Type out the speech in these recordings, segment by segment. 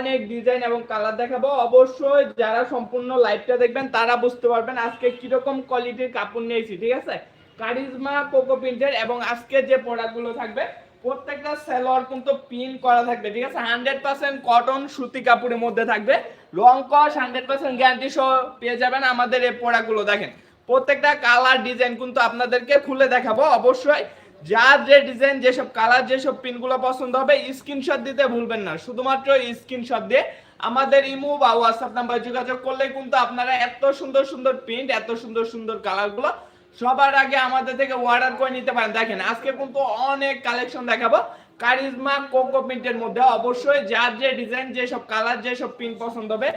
অনেক ডিজাইন এবং কালার দেখাবো। অবশ্যই যারা সম্পূর্ণ লাইভটা দেখবেন, তারা বুঝতে পারবেন আজকে কীরকম কোয়ালিটির কাপড় নিয়েছি, ঠিক আছে? কারিজমা কোকো প্রিন্টের এবং আজকে যে প্রোডাক্টগুলো থাকবে, প্রত্যেকটা সেলোয়ার কিন্তু পিন করা থাকবে, ঠিক আছে? হান্ড্রেড পার্সেন্ট কটন সুতি কাপড়ের মধ্যে থাকবে। রং কস হান্ড্রেড পার্সেন্ট গ্যারান্টি সহ পেয়ে যাবেন আমাদের এই প্রোডাক্টগুলো দেখেন। প্রত্যেকটা কালার ডিজাইন কিন্তু আপনাদেরকে খুলে দেখাবো। অবশ্যই যার যে ডিজাইন যেসব কালার যেসব পিনগুলো পছন্দ হবে স্ক্রিনশট দিতে ভুলবেন না। শুধুমাত্র স্ক্রিনশট দিয়ে আমাদের ইমো বা হোয়াটসঅ্যাপ নাম্বার যোগাযোগ করলে কিন্তু আপনারা এত সুন্দর সুন্দর প্রিন্ট এত সুন্দর সুন্দর কালারগুলো সবার আগে আমাদের থেকে অর্ডার করে নিতে পারেন। দেখেন, আজকে কিন্তু অনেক কালেকশন দেখাবো। কারিজমা, কোকো প্রিন্টের মধ্যে অবশ্যই যার যে ডিজাইন যেসব কালার যেসব প্রিন্ট পছন্দ হবে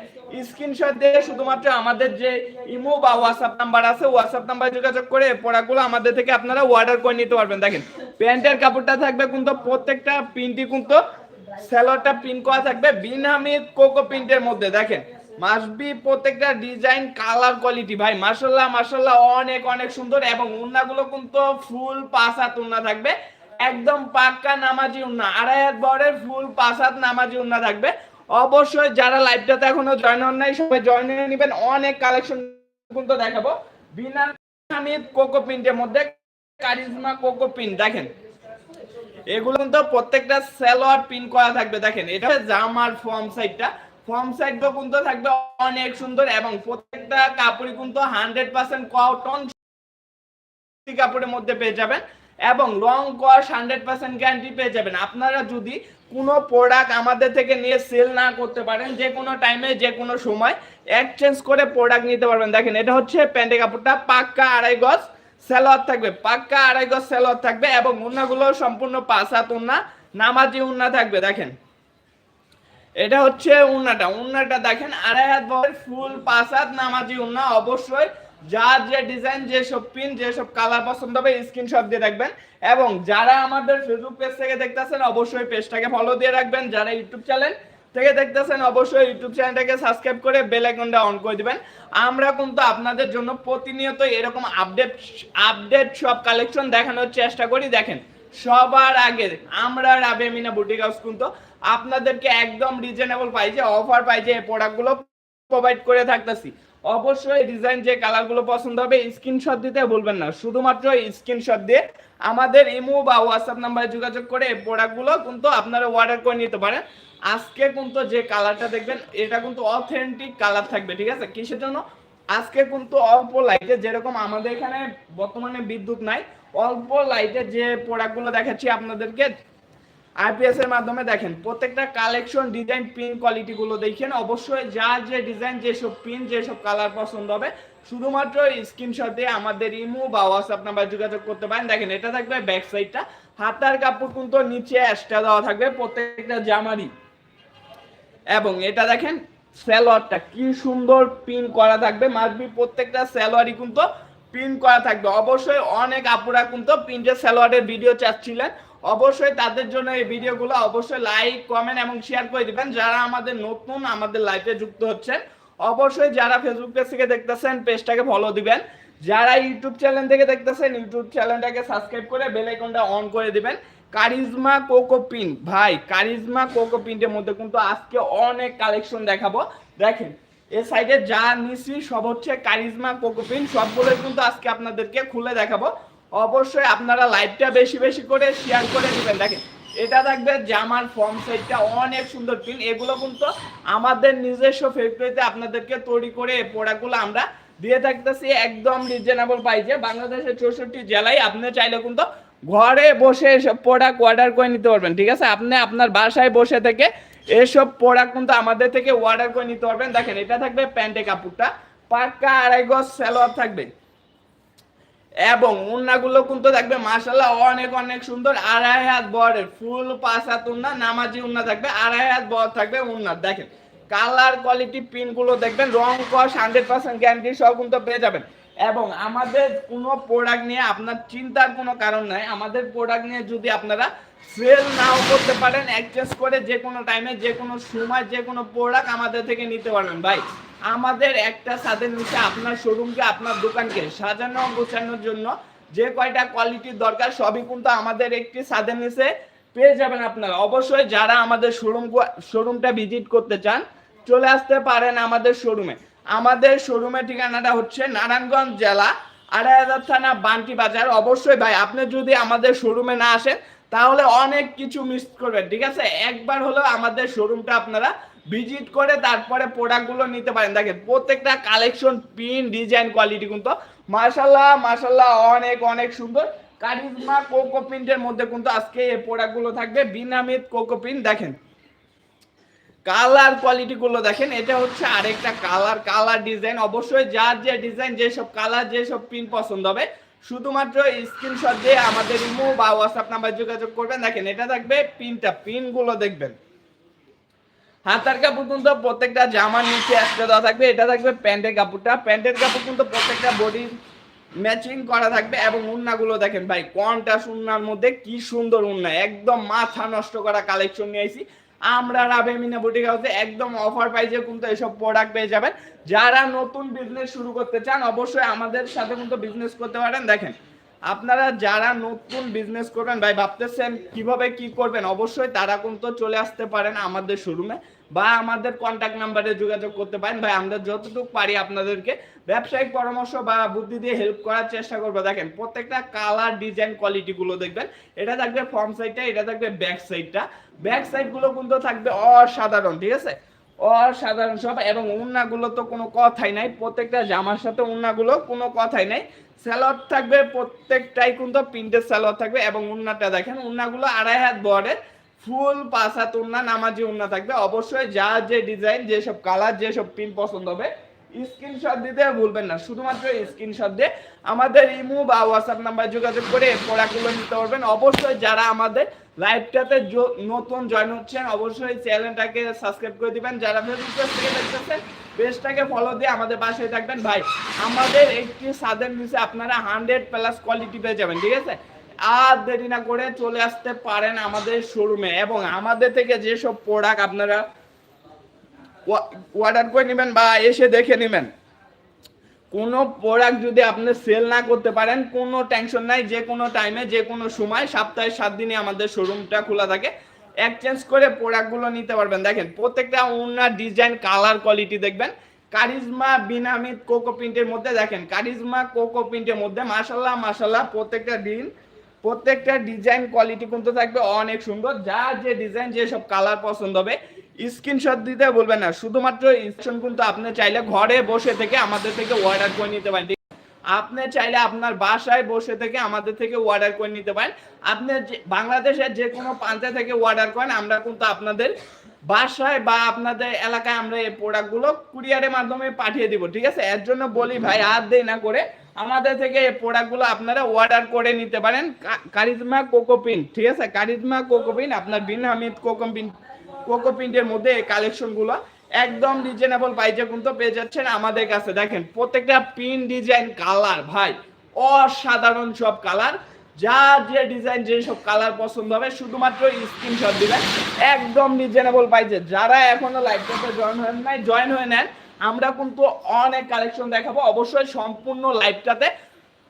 স্ক্রিনশট দিয়ে শুধুমাত্র আমাদের যে ইমো বা হোয়াটসঅ্যাপ নাম্বার আছে হোয়াটসঅ্যাপ নাম্বার যোগাযোগ করে প্রোডাক্টগুলো আমাদের থেকে আপনারা অর্ডার করে নিতে পারবেন। দেখেন, প্যান্টের কাপড়টা থাকবে কিন্তু প্রত্যেকটা প্রিন্টই কিন্তু স্যালোয়ারটা প্রিন্ট করা থাকবে বিনামিদ কোকো প্রিন্টের মধ্যে। দেখেন মাসবি প্রত্যেকটা ডিজাইন কালার কোয়ালিটি ভাই। মাশাল্লাহ মাশাল্লাহ অনেক অনেক সুন্দর এবং উন্নাগুলো কিন্তু ফুল পাঁচ হাত উন্না থাকবে। একদম পাক্কা নামাজি উন্না। আড়াই হাত বরের ফুল পাঁচ নামাজি উন্না থাকবে। অবশ্যই যারা লাইভটাতে এখনও জয়েন হন নাই, সবাই জয়েন হয়ে নেবেন। অনেক কালেকশন কিন্তু দেখাবো। বিনা হামিদ কোকো প্রিন্টের মধ্যে কারিজমা কোকো প্রিন্ট দেখেন। এগুলো কিন্তু প্রত্যেকটা সালোয়ার পিন করা থাকবে, দেখেন। এটা জামার ফর্ম সাইডটা ফর্ম সাইডটা কিন্তু থাকবে অনেক সুন্দর এবং প্রত্যেকটা কাপড়ই কিন্তু হান্ড্রেড পার্সেন্ট কটন কাপড়ের মধ্যে পেয়ে যাবেন। এবং লং কস হান্ড্রেড পার্সেন্ট গ্যারান্টি পেয়ে যাবেন। আপনারা যদি কোনো প্রোডাক্ট আমাদের থেকে নিয়ে সেল না করতে পারেন, যে কোনো টাইমে যে কোনো সময় এক্সচেঞ্জ করে প্রোডাক্ট নিতে পারবেন। দেখেন, এটা হচ্ছে প্যান্টের কাপড়টা, পাক্কা আড়াই গজ সেলোয়ার থাকবে। পাক্কা আড়াই গজ সেলোয়ার থাকবে এবং উন্নাগুলো সম্পূর্ণ পাঁচ হাত উন্না নামাজি উন্না থাকবে। দেখেন, এটা হচ্ছে উন্নাটা উন্নাটা দেখেন, আড়াই হাত বয়ের ফুল হাত নামাজি উন্না অবশ্যই যার যে ডিজাইন যেসব পিন যেসব কালার পছন্দ হবে স্ক্রিনশট দিয়ে রাখবেন এবং যারা আমাদের ফেসবুক পেজ থেকে দেখতেছেন, অবশ্যই পেজটাকে ফলো দিয়ে রাখবেন। যারা ইউটিউব চ্যানেল থেকে দেখতেছেন, অবশ্যই ইউটিউব চ্যানেলটাকে সাবস্ক্রাইব করে বেল আইকনটা অন করে দিবেন। আমরা কিন্তু আপনাদের জন্য প্রতিনিয়ত এরকম আপডেট আপডেট সব কালেকশন দেখানোর চেষ্টা করি। দেখেন, সবার আগে আমরা রাবে মিনা বুটিক হাউস কিন্তু আপনাদেরকে একদম রিজনেবল পাইছে অফার এই প্রোডাক্টগুলো প্রোভাইড করে থাকতেছি। অবশ্যই ডিজাইন যে কালারগুলো পছন্দ হবে স্ক্রিনশট দিতে ভুলবেন না। শুধুমাত্র স্ক্রিনশট দিয়ে আমাদের ইমো বা হোয়াটসঅ্যাপ নাম্বারে যোগাযোগ করে এই প্রোডাক্টগুলো কিন্তু আপনারা অর্ডার করে নিতে পারেন। আজকে কিন্তু যে কালারটা দেখবেন, এটা কিন্তু অথেন্টিক কালার থাকবে, ঠিক আছে? কিসের জন্য? আজকে কিন্তু অল্প লাইটে যেরকম আমাদের এখানে বর্তমানে বিদ্যুৎ নাই, অল্প লাইটে যে প্রোডাক্টগুলো দেখাচ্ছি আপনাদেরকে আইপিএস এর মাধ্যমে দেখেন, প্রত্যেকটা কালেকশন ডিজাইন পিন কোয়ালিটি গুলো দেখেন। অবশ্যই যা যে ডিজাইন যেসব পিন যেসব কালার পছন্দ হবে, শুধুমাত্র স্ক্রিনশট দিয়ে আমাদের ইমো বা হোয়াটসঅ্যাপ নাম্বার যোগাযোগ করতে পারেন। দেখেন, এটা থাকবে ব্যাক সাইডটা হাতার কাপড় কিন্তু নিচে এক্সট্রা দেওয়া থাকবে প্রত্যেকটা জামারই। এবং এটা দেখেন স্যালোয়ারটা কি সুন্দর পিন করা থাকবে। মাসবি প্রত্যেকটা স্যালোয়ারই কিন্তু পিন করা থাকবে। অবশ্যই অনেক আপুরা কিন্তু প্রিন্টের স্যালোয়ারের ভিডিও চাচ্ছিলেন। অবশ্যই তাদের জন্য এই ভিডিওগুলো অবশ্যই লাইক কমেন্ট এবং শেয়ার করে দিবেন। যারা আমাদের নতুন, আমাদের লাইফে যুক্ত হচ্ছেন, অবশ্যই যারা ফেসবুক পেজ থেকে দেখতেছেন পেজটাকে ফলো দিবেন। যারা ইউটিউব চ্যানেল থেকে দেখতেছেন ইউটিউব চ্যানেলটাকে সাবস্ক্রাইব করে বেল আইকনটা অন করে দিবেন। কারিজমা কোকো পিন ভাই কারিজমা কোকো পিন্টের মধ্যে কিন্তু আজকে অনেক কালেকশন দেখাবো। দেখেন, এ সাইডে যা নিছি সব হচ্ছে কারিজমা কোকো পিন সবগুলোই কিন্তু আজকে আপনাদেরকে খুলে দেখাবো। অবশ্যই আপনারা লাইভটা বেশি বেশি করে শেয়ার করে দিবেন। দেখেন, এটা থাকবে জামার ফর্ম সাইডটা অনেক সুন্দর পিন এগুলো কিন্তু আমাদের নিজস্ব ফ্যাক্টরিতে আপনাদেরকে তৈরি করে প্রোডাক্টগুলো আমরা দিয়ে থাকতেছি একদম রিজনেবল প্রাইসে বাংলাদেশের চৌষট্টি জেলায় আপনি চাইলে কিন্তু ঘরে বসে এসব প্রোডাক্ট অর্ডার করে নিতে পারবেন, ঠিক আছে? আপনি আপনার বাসায় বসে থেকে এসব প্রোডাক্ট কিন্তু আমাদের থেকে অর্ডার করে নিতে পারবেন। দেখেন, এটা থাকবে প্যান্টে কাপড়টা। পাক্কা আড়াই গজ স্যালোয়ার থাকবে। এবং উন্নাগুলো কিন্তু দেখবে মাসাল্লাহ অনেক অনেক সুন্দর। আড়াই হাত বরের, ফুল হাত উন্না, নামাজি উন্না থাকবে, আড়াই হাত বর থাকবে উন্নার দেখেন কালার কোয়ালিটি পিনগুলো দেখবেন, রং কস হান্ড্রেড পার্সেন্ট গ্যারান্টি সব কিন্তু পেয়ে যাবেন। এবং আমাদের কোনো প্রোডাক্ট নিয়ে আপনার চিন্তার কোনো কারণ নাই। আমাদের প্রোডাক্ট নিয়ে যদি আপনারা সেল নাও করতে পারেন এক্সচেঞ্জ করে যে কোনো টাইমে যে কোনো সময়, যে কোনো প্রোডাক্ট আমাদের থেকে নিতে পারবেন। ভাই, আমাদের একটা ছাদের নিচে আপনার শোরুমকে আপনার দোকানকে সাজানো, গোছানোর জন্য যে কয়টা কোয়ালিটির দরকার, সবই কিন্তু আমাদের একটি ছাদের নিচে পেয়ে যাবেন আপনারা। অবশ্যই যারা আমাদের শোরুম শোরুমটা ভিজিট করতে চান, চলে আসতে পারেন আমাদের শোরুমে আমাদের শোরুমের ঠিকানাটা হচ্ছে নারায়ণগঞ্জ জেলা আড়াই হাজার থানা বান্টি বাজার। অবশ্যই ভাই, আপনি যদি আমাদের শোরুমে না আসেন, তাহলে অনেক কিছু মিস করবেন, ঠিক আছে? একবার হলো আমাদের শোরুমটা আপনারা ভিজিট করে তারপরে প্রোডাক্টগুলো নিতে পারেন। দেখেন, প্রত্যেকটা কালেকশন পিন ডিজাইন কোয়ালিটি কিন্তু মাশাল্লাহ মার্শাল্লাহ অনেক অনেক সুন্দর। কারিজমা কোকো প্রিন্টের মধ্যে কিন্তু আজকে এই প্রোডাক্টগুলো থাকবে, বিনামিত কোকো প্রিন্ট দেখেন কালার কোয়ালিটি গুলো দেখেন, এটা হচ্ছে আরেকটা কালার কালার ডিজাইন অবশ্যই যার যে ডিজাইন যেসব কালার যেসব পিন পছন্দ হবে, শুধুমাত্র স্ক্রিনশট দিয়ে আমাদের ইমো বা হোয়াটসঅ্যাপ নাম্বার যোগাযোগ করবেন। দেখেন, এটা থাকবে পিনটা পিনগুলো দেখবেন। হাতার কাপড় কিন্তু প্রত্যেকটা জামার নিচে একটা দেওয়া থাকবে। এটা থাকবে প্যান্টের কাপড়টা। প্যান্টের কাপড় কিন্তু প্রত্যেকটা বডি ম্যাচিং করা থাকবে এবং উন্নাগুলো দেখেন ভাই কোনটা উন্নার মধ্যে কি সুন্দর উন্না। একদম মাথা নষ্ট করা কালেকশন নিয়ে আইছি। আমরা রাবে মিনা বুটিক হাউসে একদম অফার পাইছে কিন্তু এসব প্রোডাক্ট পেয়ে যাবেন। যারা নতুন বিজনেস শুরু করতে চান, অবশ্যই আমাদের সাথে কিন্তু বিজনেস করতে পারেন। দেখেন, আপনারা যারা নতুন বিজনেস করবেন, ভাই, ভাবতেছেন কীভাবে কি করবেন? অবশ্যই তারা কিন্তু চলে আসতে পারেন আমাদের শোরুমে বা আমাদের কন্ট্যাক্ট নাম্বারে যোগাযোগ করতে পারেন। ভাই, আমরা যতটুকু পারি আপনাদেরকে ব্যবসায়িক পরামর্শ বা বুদ্ধি দিয়ে হেল্প করার চেষ্টা করব। দেখেন, প্রত্যেকটা কালার ডিজাইন কোয়ালিটি গুলো দেখবেন। এটা থাকবে ফ্রন্ট সাইডটা এটা থাকবে ব্যাক সাইডটা ব্যাক সাইডগুলো কিন্তু থাকবে অসাধারণ, ঠিক আছে? অসাধারণ সব, এবং উন্নাগুলো তো কোনো কথাই নাই। প্রত্যেকটা জামার সাথে উন্নাগুলো কোনো কথাই নাই। স্যালোয়ার থাকবে, প্রত্যেকটাই কিন্তু প্রিন্টের স্যালোয়ার থাকবে, এবং উন্নাটা দেখেন, উন্নাগুলো আড়াই হাত বড়ের। ফুল পাঁচ উন্না নামাজি উন্না থাকবে। অবশ্যই যা যে ডিজাইন যেসব কালার যেসব প্রিন্ট পছন্দ হবে স্ক্রিনশট দিতে ভুলবেন না। শুধুমাত্র স্ক্রিনশট দিয়ে আমাদের ইমো বা হোয়াটসঅ্যাপ নাম্বার যোগাযোগ করে প্রোডাক্টগুলো নিতে পারবেন। অবশ্যই যারা আমাদের লাইভটাতে নতুন জয়েন হচ্ছেন, অবশ্যই চ্যানেলটাকে সাবস্ক্রাইব করে দিবেন। যারা ফেসবুক পেজ থেকে দেখতেছেন পেজটাকে ফলো দিয়ে আমাদের পাশে থাকবেন। ভাই, আমাদের একটি সাদের নিচে আপনারা হান্ড্রেড প্লাস কোয়ালিটি পেয়ে যাবেন, ঠিক আছে? আর দেরি না করে চলে আসতে পারেন আমাদের শোরুমে। এবং আমাদের থেকে যেসব প্রোডাক্ট আপনারা অর্ডার করে নেবেন বা এসে দেখে নেবেন, কোনো প্রোডাক্ট যদি আপনি সেল না করতে পারেন, কোনো টেনশন নাই, যে কোনো টাইমে যে কোনো সময়, সপ্তাহে সাত দিনে আমাদের শোরুমটা খোলা থাকে। এক্সচেঞ্জ করে প্রোডাক্টগুলো নিতে পারবেন। দেখেন, প্রত্যেকটা ওনার ডিজাইন কালার কোয়ালিটি দেখবেন। কারিজমা বিনামিত কোকো প্রিন্টের মধ্যে দেখেন, কারিজমা কোকো প্রিন্টের মধ্যে মাসাল্লাহ মাসাল্লাহ প্রত্যেকটা দিন প্রত্যেকটা ডিজাইন কোয়ালিটি কিন্তু থাকবে অনেক সুন্দর। যা যে ডিজাইন যে সব কালার পছন্দ হবে স্ক্রিনশট দিতে বলবেন না। শুধুমাত্র স্ক্রিন কিন্তু আপনি চাইলে ঘরে বসে থেকে আমাদের থেকে অর্ডার করে নিতে পারেন। আপনি চাইলে আপনার বাসায় বসে থেকে আমাদের থেকে অর্ডার করে নিতে পারেন। আপনি বাংলাদেশের যে কোনো প্রান্তে থেকে অর্ডার করেন, আমরা কিন্তু আপনাদের বাসায় বা আপনাদের এলাকায় আমরা এই প্রোডাক্টগুলো কুরিয়ারের মাধ্যমে পাঠিয়ে দিব, ঠিক আছে? এর জন্য বলি ভাই, আর দেরি না করে আমাদের থেকে এই প্রোডাক্টগুলো আপনারা অর্ডার করে নিতে পারেন। কারিজমা কোকোপিন ঠিক আছে? কারিজমা কোকোপিন আপনার বিন হামিদ কোকোপিন কোকো প্রিন্টের মধ্যে এই কালেকশনগুলো একদম রিজনেবল প্রাইসে কিন্তু পেয়ে যাচ্ছেন আমাদের কাছে। দেখেন, প্রত্যেকটা পিন ডিজাইন কালার, ভাই, অসাধারণ সব কালার। যা যে ডিজাইন, যে সব কালার পছন্দ হবে, শুধুমাত্র স্ক্রিনশট দিবেন। একদম রিজনেবল প্রাইসে যারা এখনও লাইভটাতে জয়েন হয়ে নাই জয়েন হয়ে নেন। আমরা কিন্তু অনেক কালেকশন দেখাবো। অবশ্যই সম্পূর্ণ লাইভটাতে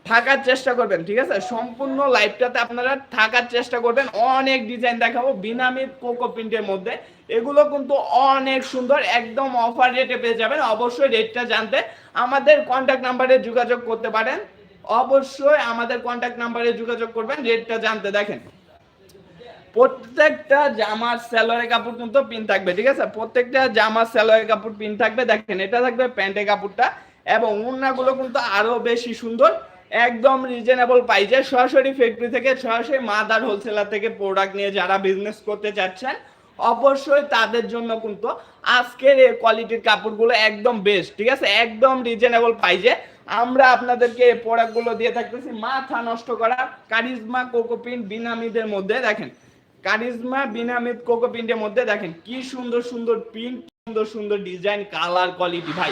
থাকার চেষ্টা করবেন, ঠিক আছে? সম্পূর্ণ লাইভটাতে আপনারা থাকার চেষ্টা করবেন। অনেক ডিজাইন দেখাবো বিনামি কোকো প্রিন্টের মধ্যে। এগুলো কিন্তু অনেক সুন্দর, একদম অফার রেটে পেয়ে যাবেন। অবশ্যই রেটটা জানতে আমাদের কন্ট্যাক্ট নাম্বারে যোগাযোগ করতে পারেন। অবশ্যই আমাদের কন্ট্যাক্ট নাম্বারে যোগাযোগ করবেন রেটটা জানতে দেখেন। প্রত্যেকটা জামার স্যালোয়ারের কাপড় কিন্তু পিন থাকবে, ঠিক আছে? প্রত্যেকটা জামার স্যালোয়ারের কাপড় পিন থাকবে, দেখেন, এটা থাকবে প্যান্টের কাপড়টা এবং উন্নাগুলো কিন্তু আরও বেশি সুন্দর, একদম রিজনেবল প্রাইসে সরাসরি ফ্যাক্টরি থেকে, সরাসরি মাদার হোলসেলার থেকে প্রোডাক্ট নিয়ে যারা বিজনেস করতে চাচ্ছেন, অবশ্যই তাদের জন্য কিন্তু আজকের এই কোয়ালিটির কাপড়গুলো একদম বেস্ট ঠিক আছে? একদম রিজনেবল প্রাইসে আমরা আপনাদেরকে এই প্রোডাক্টগুলো দিয়ে থাকতেছি, মাথা নষ্ট করা কারিজমা কোকোপিন বিনামিদের মধ্যে, দেখেন। কারিজমা কোকো কোকোপিন্টের মধ্যে দেখেন কি সুন্দর সুন্দর প্রিন্ট সুন্দর সুন্দর ডিজাইন, কালার কোয়ালিটি ভাই।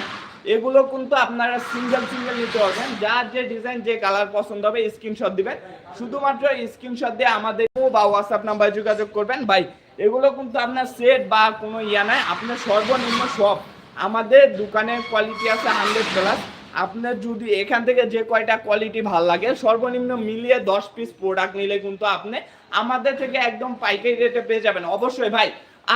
এগুলো কিন্তু আপনারা সিঙ্গেল সিঙ্গেল নিতে পারবেন। যার যে ডিজাইন, যে কালার পছন্দ হবে স্ক্রিনশট দিবেন। শুধুমাত্র স্ক্রিনশট দিয়ে আমাদের বা হোয়াটসঅ্যাপ নাম্বারে যোগাযোগ করবেন। ভাই, এগুলো কিন্তু আপনার সেট বা কোনো ইয়া নাই। আপনার সর্বনিম্ন সব আমাদের দোকানের কোয়ালিটি আছে হান্ড্রেড প্লাস আপনার যদি এখান থেকে যে কয়টা কোয়ালিটি ভালো লাগে, সর্বনিম্ন মিলিয়ে দশ পিস প্রোডাক্ট নিলে কিন্তু আপনি আমাদের থেকে একদম পাইকারি রেটে পেয়ে যাবেন। অবশ্যই ভাই,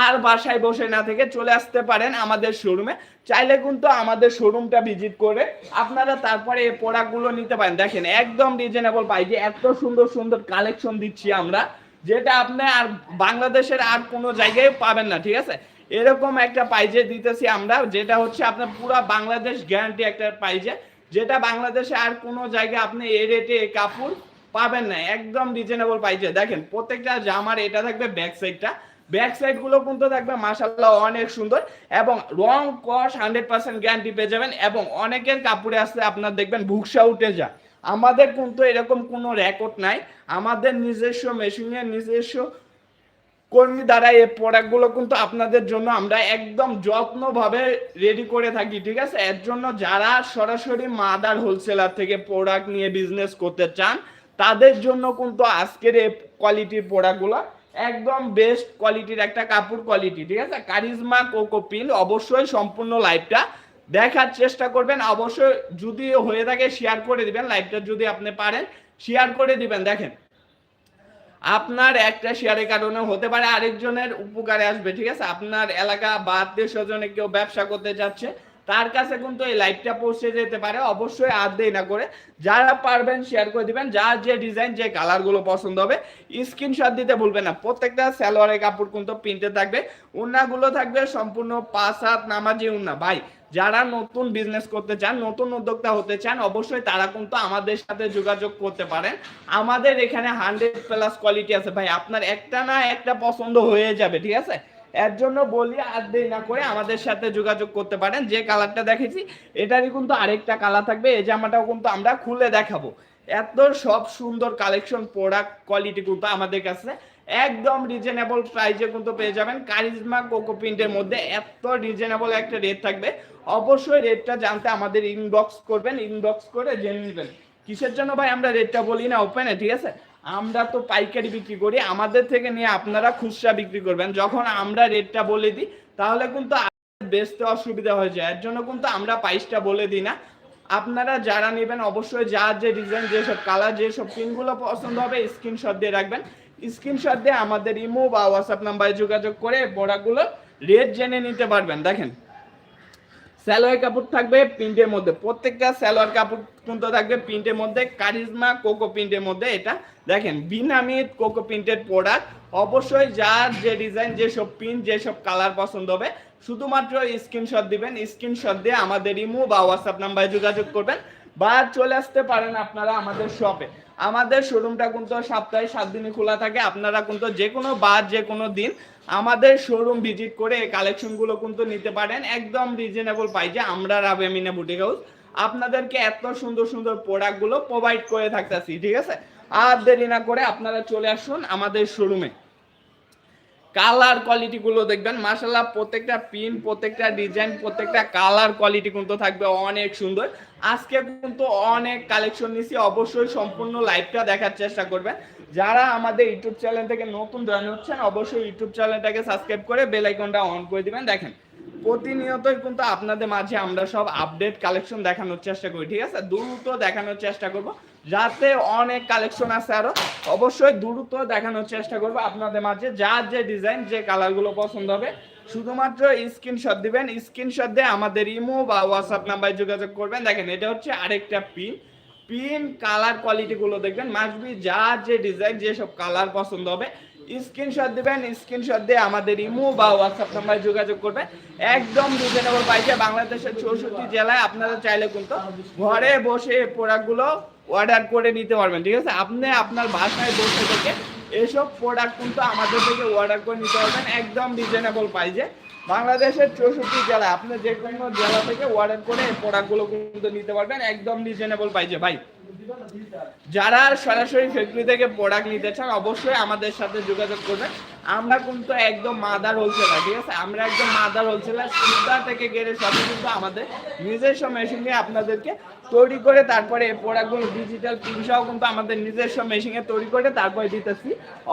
আর বাসায় বসে না থেকে চলে আসতে পারেন আমাদের শোরুমে চাইলে কিন্তু আমাদের শোরুমটা ভিজিট করে আপনারা তারপরে এই প্রোডাক্টগুলো নিতে পারেন। দেখেন, একদম রিজনেবল পাই যে এত সুন্দর সুন্দর কালেকশন দিচ্ছি আমরা, যেটা আপনি আর বাংলাদেশের আর কোনো জায়গায় পাবেন না, ঠিক আছে? এরকম একটা পাইজে দিতেছি আমরা, যেটা হচ্ছে আপনার পুরো বাংলাদেশ গ্যারান্টি একটা পাইজে যেটা বাংলাদেশে আর কোনো জায়গায় আপনি এ রেটে এই কাপড় পাবেন না, একদম রিজনেবল পাইজে দেখেন, প্রত্যেকটা জামার এটা থাকবে ব্যাক সাইডটা ব্যাক সাইডগুলো কিন্তু থাকবে মাসাল্লাহ অনেক সুন্দর এবং রং কস হান্ড্রেড পার্সেন্ট গ্যারান্টি পেয়ে যাবেন এবং অনেকের কাপড়ে আসলে আপনার দেখবেন ভুকসা উঠে যায়। আমাদের কিন্তু এরকম কোনো রেকর্ড নাই। আমাদের নিজস্ব মেশিনের নিজস্ব কর্মী দ্বারা এই প্রোডাক্টগুলো কিন্তু আপনাদের জন্য আমরা একদম যত্নভাবে রেডি করে থাকি, ঠিক আছে? এর জন্য যারা সরাসরি মাদার হোলসেলার থেকে প্রোডাক্ট নিয়ে বিজনেস করতে চান, তাদের জন্য কিন্তু আজকের এই কোয়ালিটির প্রোডাক্টগুলো একদম বেস্ট কোয়ালিটির একটা কাপড় কোয়ালিটি ঠিক আছে? কারিজমা কোকো পিন অবশ্যই সম্পূর্ণ লাইভটা দেখার চেষ্টা করবেন। অবশ্যই যদি হয়ে থাকে শেয়ার করে দিবেন। লাইভটা যদি আপনি পারেন শেয়ার করে দিবেন। দেখেন আপনার একটা শেয়ারের কারণে হতে পারে আরেকজনের উপকারে আসবে, ঠিক আছে? আপনার এলাকা বা আত্মীয় স্বজনে কেউ ব্যবসা করতে যাচ্ছে, তার কাছে কিন্তু এই লাইভটা পৌঁছে যেতে পারে। অবশ্যই আর দেরি না করে যারা পারবেন শেয়ার করে দিবেন, যার যে ডিজাইন যে কালারগুলো পছন্দ হবে স্ক্রিনশট দিতে ভুলবেন না। প্রত্যেকটা সালোয়ারের কাপড় কিন্তু পিনতে থাকবে। উন্নাগুলো থাকবে সম্পূর্ণ পাঁচ হাত নামাজি উন্না। ভাই যারা নতুন বিজনেস করতে চান, নতুন উদ্যোক্তা হতে চান, অবশ্যই তারা কিন্তু আমাদের সাথে যোগাযোগ করতে পারেন। আমাদের এখানে হান্ড্রেড প্লাস কোয়ালিটি আছে। ভাই, আপনার একটা না একটা পছন্দ হয়ে যাবে, ঠিক আছে? এর জন্য বলি আর দেরি না করে আমাদের সাথে যোগাযোগ করতে পারেন। যে কালারটা দেখেছি, এটারই কিন্তু আরেকটা কালার থাকবে। এই জামাটাও কিন্তু আমরা খুলে দেখাবো। এত সব সুন্দর কালেকশন প্রোডাক্ট কোয়ালিটি কিন্তু আমাদের কাছে একদম রিজনেবল প্রাইসে কিন্তু পেয়ে যাবেন। কারিজমা কোকো প্রিন্টের মধ্যে এত রিজনেবল একটা রেট থাকবে। অবশ্যই রেটটা জানতে আমাদের ইনবক্স করবেন ইনবক্স করে জেনে নেবেন। কিসের জন্য ভাই আমরা রেটটা বলি না ওপেনে ঠিক আছে? আমরা তো পাইকারি বিক্রি করি, আমাদের থেকে নিয়ে আপনারা খুচরা বিক্রি করবেন। যখন আমরা রেটটা বলে দিই, তাহলে কিন্তু বেচতে অসুবিধা হয়ে যায়। এর জন্য কিন্তু আমরা প্রাইসটা বলে দিই না। আপনারা যারা নেবেন, অবশ্যই যার যে ডিজাইন যেসব কালার যেসব পিনগুলো পছন্দ হবে স্ক্রিনশট দিয়ে রাখবেন। স্ক্রিনশট দিয়ে আমাদের ইমো বা হোয়াটসঅ্যাপ নাম্বারে যোগাযোগ করে প্রোডাক্টগুলো রেট জেনে নিতে পারবেন, দেখেন। সালোয়ার কাপড় থাকবে প্রিন্টের মধ্যে, প্রত্যেকটা সালোয়ার কাপড় কিন্তু থাকবে প্রিন্টের মধ্যে, কারিজমা কোকো প্রিন্টের মধ্যে এটা। দেখেন, বিনামিত কোকো প্রিন্টেড প্রোডাক্ট, অবশ্যই যার যে ডিজাইন যেসব প্রিন্ট যেসব কালার পছন্দ হবে, শুধুমাত্র স্ক্রিনশট দিবেন, স্ক্রিনশট দিয়ে আমাদের ইমো বা হোয়াটসঅ্যাপ নাম্বারে যোগাযোগ করবেন। বা চলে আসতে পারেন আপনারা আমাদের শপে আমাদের শোরুমটা কিন্তু সপ্তাহে সাত দিনই খোলা থাকে। আপনারা কিন্তু যে কোনো বার যে কোনো দিন আমাদের শোরুম ভিজিট করে এই কালেকশনগুলো কিন্তু নিতে পারেন। একদম রিজনেবল পাইজে আমরা রাবেমিনা বুটিক হাউস আপনাদেরকে এত সুন্দর সুন্দর প্রোডাক্টগুলো প্রোভাইড করে থাকতেছি, ঠিক আছে? আর দেরি না করে আপনারা চলে আসুন আমাদের শোরুমে কালার কোয়ালিটি গুলো দেখবেন। মাশাল্লাহ প্রত্যেকটা পিন প্রত্যেকটা ডিজাইন প্রত্যেকটা কালার কোয়ালিটি কিন্তু থাকবে অনেক সুন্দর। আজকে কিন্তু অনেক কালেকশন নিছি। অবশ্যই সম্পূর্ণ লাইভটা দেখার চেষ্টা করবেন। যারা আমাদের ইউটিউব চ্যানেল থেকে নতুন জয়েন হচ্ছেন, অবশ্যই ইউটিউব চ্যানেলটাকে সাবস্ক্রাইব করে বেল আইকনটা অন করে দিবেন। দেখেন, প্রতিনিয়তই কিন্তু আপনাদের মাঝে আমরা সব আপডেট কালেকশন দেখানোর চেষ্টা করি, ঠিক আছে? দ্রুত দেখানোর চেষ্টা করব, যাতে অনেক কালেকশন আছে আরও। অবশ্যই দ্রুত দেখানোর চেষ্টা করব আপনাদের মাঝে। যার যে ডিজাইন যে কালারগুলো পছন্দ হবে শুধুমাত্র স্ক্রিনশট দিবেন স্ক্রিনশট দিয়ে আমাদের ইমো বা হোয়াটসঅ্যাপ নাম্বারে যোগাযোগ করবেন। দেখেন, এটা হচ্ছে আরেকটা পিন পিন কালার কোয়ালিটি গুলো দেখবেন। মাসবি যার যে ডিজাইন যেসব কালার পছন্দ হবে। স্ক্রিনশট দিবেন স্ক্রিনশট দিয়ে আমাদের ইমো বা হোয়াটসঅ্যাপ নাম্বারে যোগাযোগ করবেন। একদম রিজনেবল পাইছে বাংলাদেশের চৌষট্টি জেলায় আপনারা চাইলে কিন্তু ঘরে বসে প্রোডাক্টগুলো অর্ডার করে নিতে পারবেন। ঠিক আছে? আপনি আপনার বাসায় বসে থেকে এসব প্রোডাক্ট কিন্তু আমাদের থেকে অর্ডার করে নিতে পারবেন একদম রিজনেবল প্রাইসে বাংলাদেশের চৌষট্টি জেলা আপনি যে কোনো জেলা থেকে অর্ডার করে প্রোডাক্টগুলো কিন্তু নিতে পারবেন, একদম রিজনেবল পাইছে ভাই, যারা সরাসরি ফ্যাক্টরি থেকে প্রোডাক্ট নিতে চান, অবশ্যই আমাদের সাথে যোগাযোগ করবেন। আমরা কিন্তু একদম মাদার হোলসেলার ঠিক আছে? আমরা একদম মাদার হোলসেলার সুতা থেকে গেলে সবই কিন্তু আমাদের নিজস্ব মেশিন আপনাদেরকে তৈরি করে তারপরে এই প্রোডাক্টগুলো ডিজিটাল প্রিন্টসহ কিন্তু আমাদের নিজস্ব মেশিনে তৈরি করে তারপরে দিতেছি।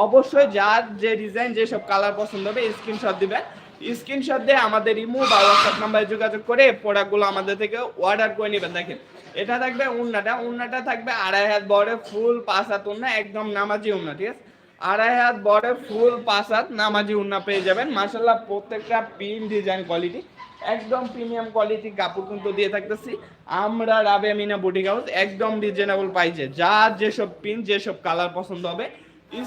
অবশ্যই যার যে ডিজাইন যেসব কালার পছন্দ হবে স্ক্রিনশট দিবেন। স্ক্রিনশট দিয়ে আমাদের ইমো বা হোয়াটসঅ্যাপ নাম্বারে যোগাযোগ করে প্রোডাক্টগুলো আমাদের থেকে অর্ডার করে নেবেন। দেখেন, এটা থাকবে উন্নাটা। উন্নাটা থাকবে আড়াই হাত বড়, ফুল পাঁচ হাত উন্না, একদম নামাজি উন্না, ঠিক আছে? আড়াই হাত বড়, ফুল পাঁচ হাত নামাজি উন্না পেয়ে যাবেন। মাসাল্লাহ প্রত্যেকটা পিন ডিজাইন কোয়ালিটি, একদম প্রিমিয়াম কোয়ালিটি কাপড় কিন্তু দিয়ে থাকতেছি। আমরা রাবে মিনা বুটিক হাউস, একদম রিজনেবল পাইছে যার যেসব পিন যেসব কালার পছন্দ হবে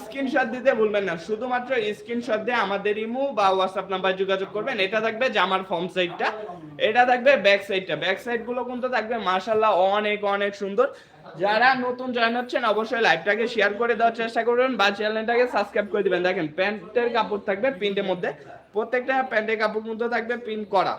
স্ক্রিনশট দিতে ভুলবেন না। শুধুমাত্র স্ক্রিনশট দিয়ে আমাদের ইমো বা হোয়াটসঅ্যাপ নাম্বার যোগাযোগ করবেন। এটা থাকবে জামার ফর্ম সাইডটা। এটা থাকবে ব্যাক সাইডটা। ব্যাক সাইডগুলো কিন্তু থাকবে মাশাল্লাহ অনেক অনেক সুন্দর। যারা নতুন জয়েন হচ্ছেন, অবশ্যই লাইভটাকে শেয়ার করে দেওয়ার চেষ্টা করবেন বা চ্যানেলটাকে সাবস্ক্রাইব করে দিবেন। দেখেন, প্যান্টের কাপড় থাকবে প্রিন্টের মধ্যে। প্রত্যেকটা প্যান্টের কাপড় কিন্তু থাকবে প্রিন্ট করা।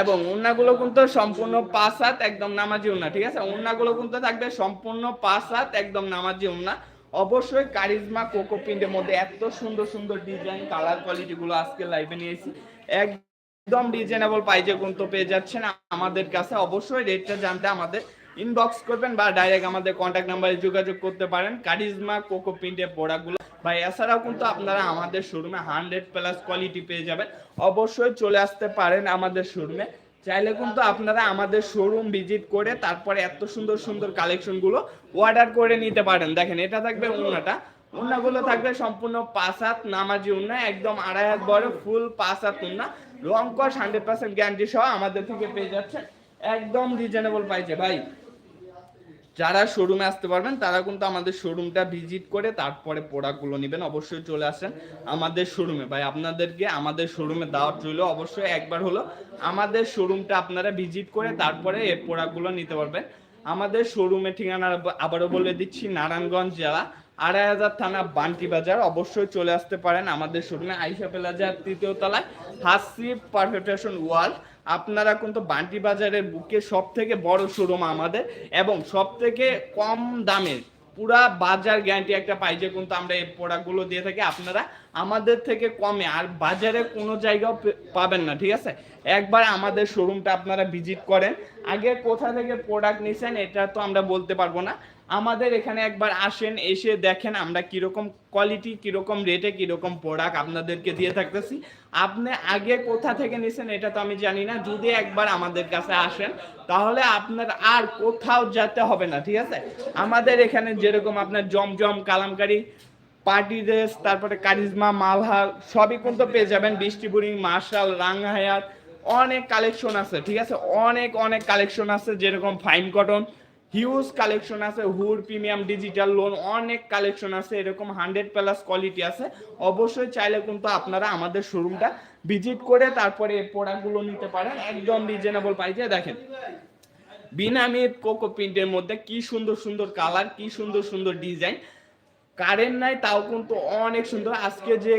এবং উন্নাগুলো কিন্তু সম্পূর্ণ পাঁচ হাত, একদম নামাজি উন্না ঠিক আছে? উন্নাগুলো কিন্তু থাকবে সম্পূর্ণ পাঁচ হাত, একদম নামাজি উন্না অবশ্যই কারিজমা কোকো প্রিন্টের মধ্যে এত সুন্দর সুন্দর ডিজাইন কালার কোয়ালিটি গুলো আজকে লাইভে নিয়েছি। একদম রিজনেবল প্রাইজে কিন্তু পেয়ে যাচ্ছেন। আমাদের কাছে অবশ্যই রেটটা জানতে আমাদের ইনবক্স করবেন বা ডাইরেক্ট আমাদের কন্ট্যাক্ট নাম্বারে যোগাযোগ করতে পারেন কারিজমা কোকো প্রিন্টের প্রোডাক্টগুলো বা এছাড়াও কিন্তু আপনারা আমাদের শোরুমে হান্ড্রেড প্লাস কোয়ালিটি পেয়ে যাবেন। অবশ্যই চলে আসতে পারেন আমাদের শোরুমে চাইলে কিন্তু আপনারা আমাদের শোরুম ভিজিট করে তারপরে এত সুন্দর সুন্দর কালেকশনগুলো অর্ডার করে নিতে পারেন। দেখেন, এটা থাকবে উন্নাটা উন্নাগুলো থাকবে সম্পূর্ণ পাঁচ হাত নামাজি উন্না একদম আড়াই হাত বড় ফুল পাঁচ হাত উন্না রং কস হান্ড্রেড পার্সেন্ট গ্যারান্টি সহ আমাদের থেকে পেয়ে যাচ্ছে একদম রিজনেবল পাইছে ভাই যারা শোরুমে আসতে পারবেন, তারা কিন্তু আমাদের শোরুমটা ভিজিট করে তারপরে প্রোডাক্টগুলো নেবেন। অবশ্যই চলে আসেন আমাদের শোরুমে ভাই, আপনাদেরকে আমাদের শোরুমে দাওয়াত রইল। অবশ্যই একবার হলো আমাদের শোরুমটা আপনারা ভিজিট করে তারপরে এই প্রোডাক্টগুলো নিতে পারবেন। আমাদের শোরুমের ঠিকানা আবারও বলে দিচ্ছি, নারায়ণগঞ্জ জেলা আড়াই হাজার থানা, বান্টি বাজার। অবশ্যই চলে আসতে পারেন আমাদের শোরুমে আইসা প্লাজার তৃতীয় তলায় হাসি পারফেকশন ওয়ার্ল্ড আপনারা কিন্তু বান্টি বাজারের বুকে সব থেকে বড় শোরুম আমাদের এবং সব থেকে কম দামের পুরা বাজার গ্যারান্টি একটা পাই যে কিন্তু আমরা এই প্রোডাক্টগুলো দিয়ে থাকি। আপনারা আমাদের থেকে কমে, আর বাজারে কোনো জায়গাও পাবেন না, ঠিক আছে? একবার আমাদের শোরুমটা আপনারা ভিজিট করেন। আগে কোথা থেকে প্রোডাক্ট নিছেন এটা তো আমরা বলতে পারব না। আমাদের এখানে একবার আসেন, এসে দেখেন আমরা কীরকম কোয়ালিটি কীরকম রেটে কীরকম প্রোডাক্ট আপনাদেরকে দিয়ে থাকতেছি। আপনি আগে কোথা থেকে নিছেন এটা তো আমি জানি না। যদি একবার আমাদের কাছে আসেন, তাহলে আপনার আর কোথাও যেতে হবে না, ঠিক আছে? আমাদের এখানে যেরকম আপনার জমজম, কালামকারি, পার্টি ড্রেস, তারপরে কারিজমা মালহার সবই কিন্তু পেয়ে যাবেন। বৃষ্টি বুরিং মার্শাল রাংহায়ার অনেক কালেকশন আছে, ঠিক আছে? অনেক অনেক কালেকশন আছে, যেরকম ফাইন কটন হিউজ কালেকশন আছে, হুর, প্রিমিয়াম ডিজিটাল লোন অনেক কালেকশন আছে, এরকম হান্ড্রেড প্লাস কোয়ালিটি আছে। অবশ্যই চাইলে কিন্তু আপনারা আমাদের শোরুমটা ভিজিট করে তারপরে এই প্রোডাক্টগুলো নিতে পারেন, একদম রিজনেবল পাইছে দেখেন বিনামি কোকো প্রিন্টের মধ্যে কি সুন্দর সুন্দর কালার কি সুন্দর সুন্দর ডিজাইন কারেন্ট নাই, তাও কিন্তু অনেক সুন্দর। আজকে যে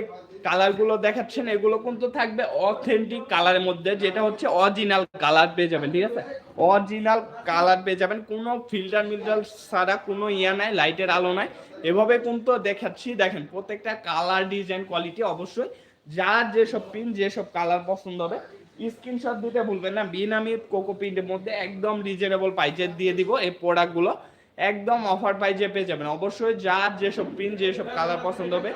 কালারগুলো দেখাচ্ছেন, এগুলো কিন্তু থাকবে অথেন্টিক কালারের মধ্যে, যেটা হচ্ছে অরিজিনাল কালার পেয়ে যাবেন, ঠিক আছে? অরিজিনাল কালার পেয়ে যাবেন। কোনো ফিল্টার মিল্টার ছাড়া কোনো ইয়া নাই লাইটের আলো নাই। এভাবে কিন্তু দেখাচ্ছি। দেখেন, প্রত্যেকটা কালার ডিজাইন কোয়ালিটি অবশ্যই। যার যেসব পিন যেসব কালার পছন্দ হবে স্ক্রিনশট দিতে ভুলবেন না। বিনামি কোকো প্রিন্টের মধ্যে একদম রিজনেবল প্রাইজে দিয়ে দিব এই প্রোডাক্টগুলো একদম অফার পাই যে পেয়ে যাবেন। অবশ্যই যার যেসব প্রিন্ট যেসব কালার পছন্দ হবে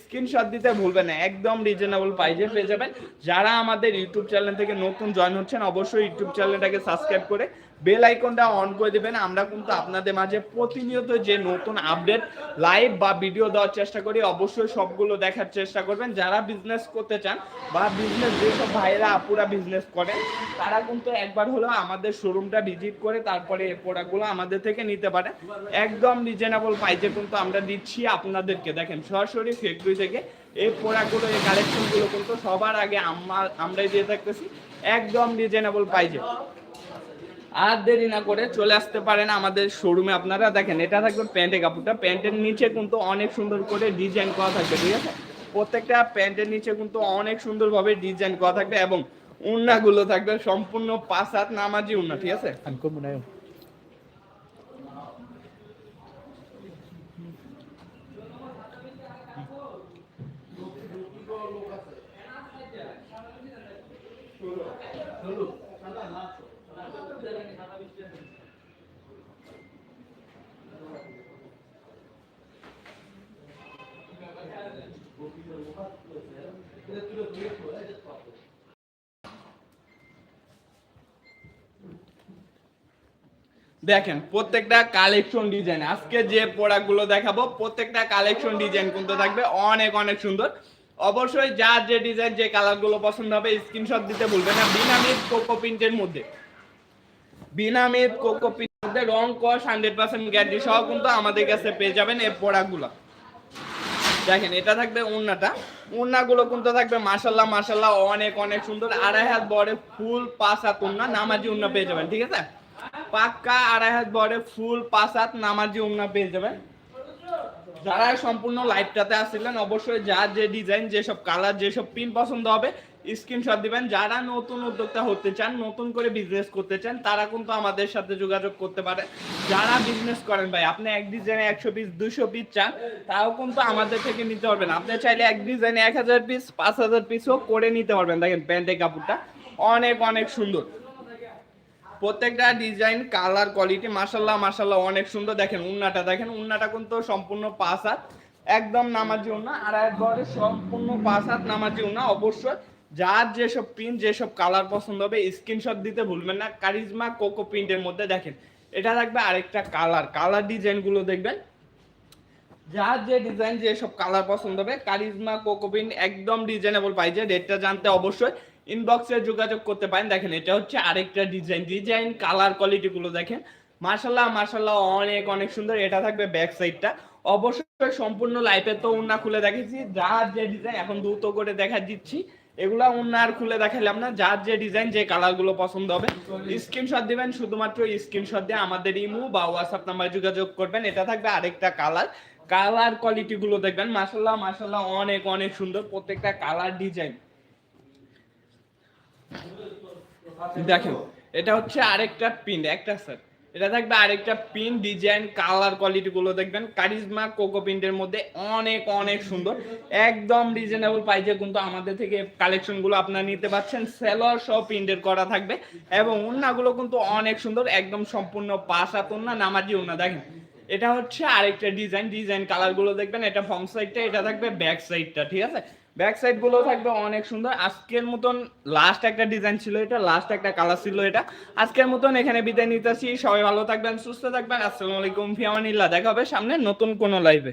স্ক্রিনশট দিতে ভুলবেন না, একদম রিজনেবল প্রাইজে পেয়ে যাবেন। যারা আমাদের ইউটিউব চ্যানেল থেকে নতুন জয়েন হচ্ছেন, অবশ্যই ইউটিউব চ্যানেলটাকে সাবস্ক্রাইব করে বেল আইকনটা অন করে দেবেন। আমরা কিন্তু আপনাদের মাঝে প্রতিনিয়ত যে নতুন আপডেট লাইভ বা ভিডিও দেওয়ার চেষ্টা করি, অবশ্যই সবগুলো দেখার চেষ্টা করবেন। যারা বিজনেস করতে চান বা বিজনেস যেসব ভাইরা আপুরা বিজনেস করেন, তারা কিন্তু একবার হলেও আমাদের শোরুমটা ভিজিট করে তারপরে এই প্রোডাক্টগুলো আমাদের থেকে নিতে পারে। একদম রিজনেবল প্রাইসে কিন্তু আমরা দিচ্ছি আপনাদেরকে। দেখেন, সরাসরি ফ্যাক্টরি থেকে এই প্রোডাক্টগুলো এই কালেকশনগুলো কিন্তু সবার আগে আমরা আমরাই দিয়ে থাকতেছি। একদম রিজনেবল প্রাইসে আর দেরি না করে চলে আসতে পারেন আমাদের শোরুমে আপনারা দেখেন এটা থাকবে প্যান্টের কাপড়টা। প্যান্টের নিচে কিন্তু অনেক সুন্দর করে ডিজাইন করা থাকবে ঠিক আছে? প্রত্যেকটা প্যান্টের নিচে কিন্তু অনেক সুন্দরভাবে ডিজাইন করা থাকবে এবং উন্নাগুলো থাকবে সম্পূর্ণ পাঁচ হাত নামাজি উন্না ঠিক আছে? দেখেন, প্রত্যেকটা কালেকশন ডিজাইন আজকে যে প্রোডাক্টগুলো দেখাবো, প্রত্যেকটা কালেকশন ডিজাইন কিন্তু থাকবে। অনেক অনেক সুন্দর। অবশ্যই যা যে ডিজাইন যে কালারগুলো পছন্দ হবে স্ক্রিনশট দিতে ভুলবেন না। বিনামিত কোকো প্রিন্টের মধ্যে। বিনামিত কোকো প্রিন্টের মধ্যে রং কস হান্ড্রেড পার্সেন্ট গ্যারান্টি সহ কিন্তু আমাদের কাছে পেয়ে যাবেন এই প্রোডাক্টগুলো দেখেন, এটা থাকবে ওড়নাটা। ওড়নাগুলো কিন্তু থাকবে মাশাল্লাহ মাশাল্লাহ অনেক অনেক সুন্দর। আড়াই হাত বড়ে, ফুল পাঁচ হাত উন্না নামাজি উন্না পেয়ে যাবেন, ঠিক আছে? পাক্কা আড়াই হাত বড়ে, ফুল পাঁচ হাত, নামাজি উন্না পেয়ে যাবেন। যারা সম্পূর্ণ লাইভটাতে আসছিলেন, অবশ্যই যার যে ডিজাইন যেসব কালার যেসব পিন পছন্দ হবে স্ক্রিনশট দিবেন। যারা নতুন উদ্যোক্তা হতে চান, নতুন করে বিজনেস করতে চান, তারা কিন্তু আমাদের সাথে যোগাযোগ করতে পারে। যারা বিজনেস করেন ভাই, আপনি এক ডিজাইনে একশো পিস দুশো পিস চান, তাও কিন্তু আমাদের থেকে নিতে পারবেন। আপনি চাইলে এক ডিজাইনে এক হাজার পিস পাঁচ হাজার পিসও করে নিতে পারবেন। দেখেন, প্যান্টের কাপড়টা অনেক অনেক সুন্দর। প্রত্যেকটা ডিজাইন কালার কোয়ালিটি মাশাল্লাহ মাশাল্লাহ অনেক সুন্দর। দেখেন, উন্নাটা দেখেন, উন্নাটা কিন্তু সম্পূর্ণ পাঁচ হাত। একদম নামাজি উন্না, আর একবারে সম্পূর্ণ পাঁচ হাত নামাজি উন্না, অবশ্যই। যার যেসব প্রিন্ট যেসব কালার পছন্দ হবে স্ক্রিনশট দিতে ভুলবেন না। কারিজমা কোকো প্রিন্টের মধ্যে দেখেন, এটা থাকবে আরেকটা কালার কালার ডিজাইনগুলো দেখবেন। যার যে ডিজাইন যে সব কালার পছন্দ হবে কারিজমা কোকো প্রিন্ট একদম ডিজাইনেবল পাইছে রেটটা জানতে অবশ্যই ইনবক্সে যোগাযোগ করতে পারেন। দেখেন, এটা হচ্ছে আরেকটা ডিজাইন ডিজাইন কালার কোয়ালিটি গুলো দেখেন। মার্শাল্লাহ মার্শাল্লাহ অনেক অনেক সুন্দর। এটা থাকবে ব্যাক সাইডটা অবশ্যই সম্পূর্ণ লাইফে তো উন্না খুলে দেখেছি যার যে ডিজাইন এখন দ্রুত করে দেখা দিচ্ছি। এগুলা অন্য আর খুলে দেখাইলাম না। যার যে ডিজাইন যে কালারগুলো পছন্দ হবে। স্ক্রিনশট দিবেন, শুধুমাত্র স্ক্রিনশট দিয়ে আমাদের ইমো বা হোয়াটসঅ্যাপ নাম্বার যোগাযোগ করবেন। এটা থাকবে আরেকটা কালার কালার কোয়ালিটি গুলো দেখবেন। মাশাল্লাহ মাশাল্লাহ অনেক অনেক সুন্দর প্রত্যেকটা কালার ডিজাইন দেখেন, এটা হচ্ছে আরেকটা পিন একটা স্যার এটা থাকবে আরেকটা পিন ডিজাইন কালার কোয়ালিটি গুলো দেখবেন। কারিজমা কোকো প্রিন্টের মধ্যে অনেক অনেক সুন্দর। একদম রিজনেবল প্রাইসে কিন্তু আমাদের থেকে কালেকশনগুলো আপনারা নিতে পারছেন। সেলর সহ প্রিন্টের করা থাকবে এবং উন্নাগুলো কিন্তু অনেক সুন্দর, একদম সম্পূর্ণ হাত উন্না নামাজি উন্না দেখেন, এটা হচ্ছে আরেকটা ডিজাইন ডিজাইন কালারগুলো দেখবেন। এটা ফ্রন্ট সাইডটা এটা থাকবে ব্যাক সাইডটা ঠিক আছে? ব্যাক সাইডগুলো থাকবে অনেক সুন্দর। আজকের মতন লাস্ট একটা ডিজাইন ছিল এটা লাস্ট একটা কালার ছিল এটা। আজকের মতন এখানে বিদায় নিতেছি সবাই ভালো থাকবেন, সুস্থ থাকবেন। আসসালামু আলাইকুম, ফিয়ামানিল্লাহ। দেখা হবে সামনে নতুন কোনো লাইভে